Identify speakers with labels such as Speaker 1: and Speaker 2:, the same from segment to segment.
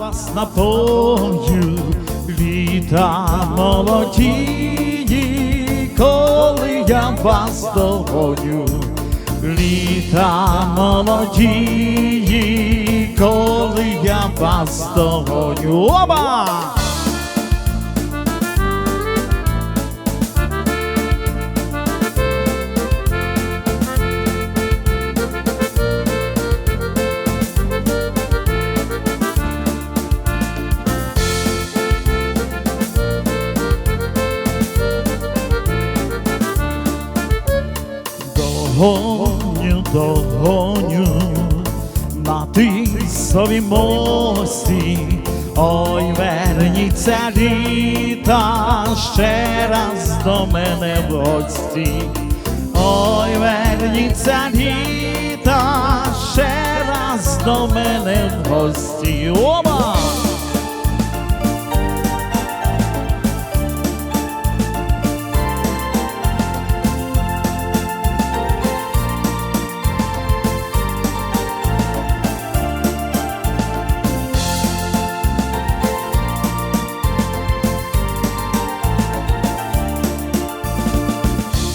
Speaker 1: вас напою, літа молодії, коли я вас догоню, літа молодії, коли я вас догоню. Оба! Догоню, догоню на тисовій мості, ой, верніться літа ще раз до мене в гості. Ой, верніться літа ще раз до мене в гості. Оба!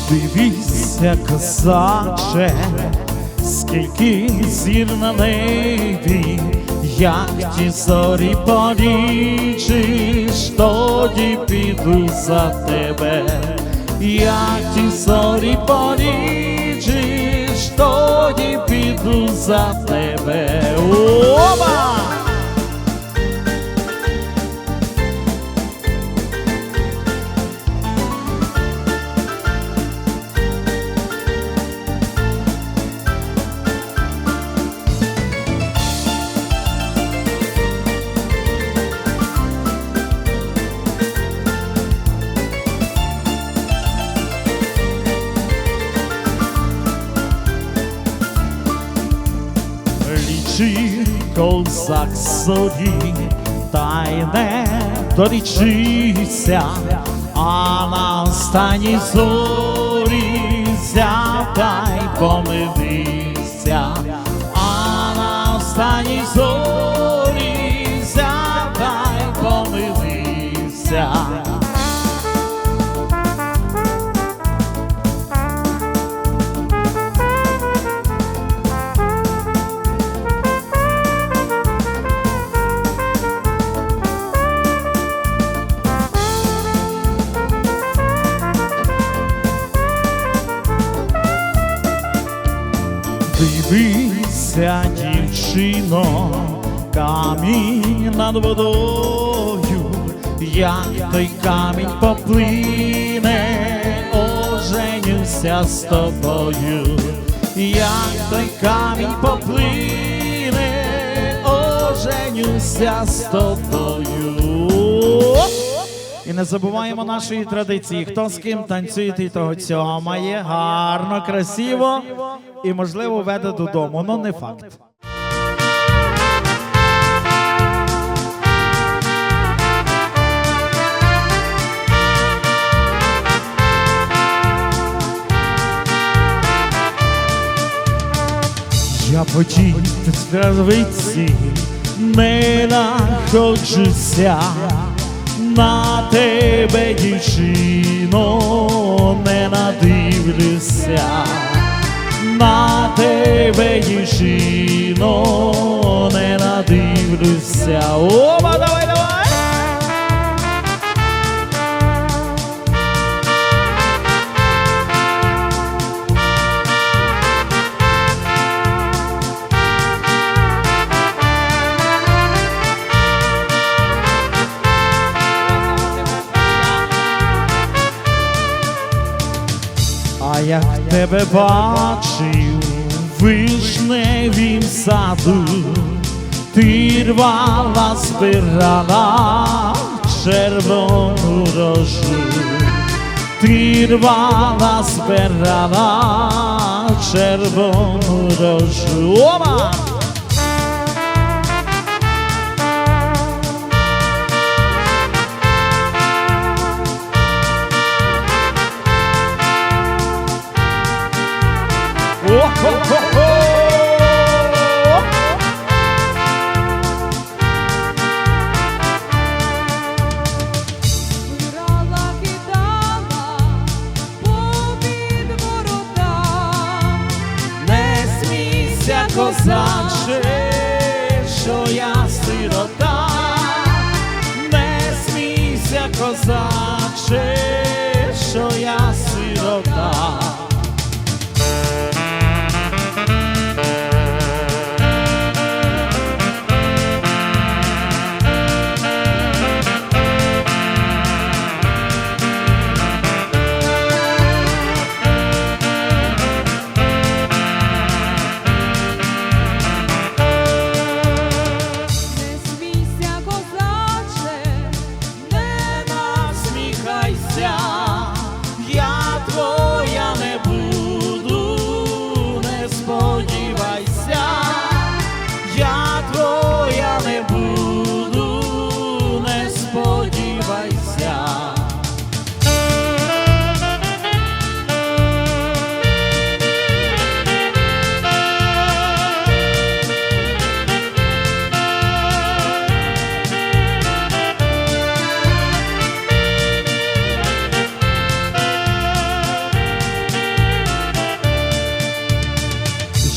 Speaker 1: Дивіться, козаче, скільки зір на небі, як ті зорі полічиш, тоді піду за тебе, як ті зорі полічиш, тоді піду за тебе. Оба! Козак зорі, та й не дорічися, а на останній зорі зятай помилися, а на останній зорі Дивися, дівчино, камінь над водою, як той камінь поплине, оженюся з тобою, як той камінь поплине, оженюся з тобою. Не забуваємо нашої традиції. Хто з ким танцює, той того цьомає, гарно, красиво і, можливо, веде додому. Ну, не факт. Я потім скравиці не находжуся на тебе, дівчино, не надивлюся, на тебе, дівчино, не надивлюся. Оба, давай, давай! Як тебе бачив в вишневім саду, ти рвала, збирала червону рожу, ти рвала, збирала червону рожу. Ома! козаче.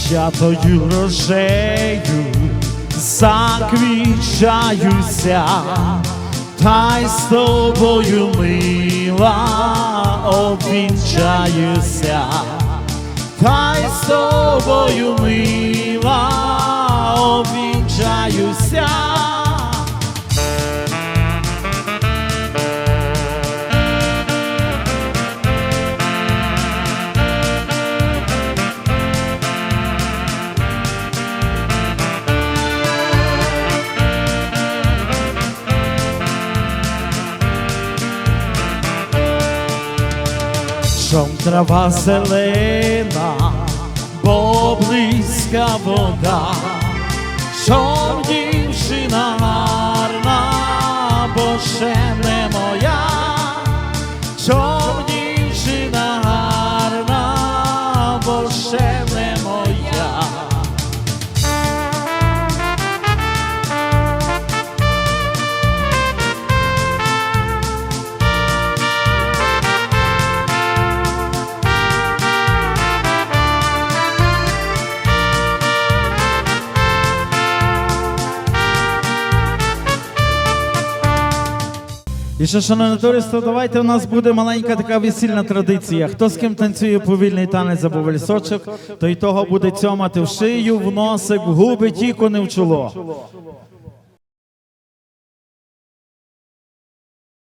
Speaker 1: Златою рожею заквічаюся, та й з тобою мила обвінчаюся, та й з тобою мила Шом трава зелена, бо близька вода, що дівчина гарна, бо ще не моя, Ще, шановне товариство, давайте у нас буде маленька така весільна традиція. Хто з ким танцює повільний танець або вальсочок, то й того буде цьомати в шию, в носик, в губи, тільки не в чоло.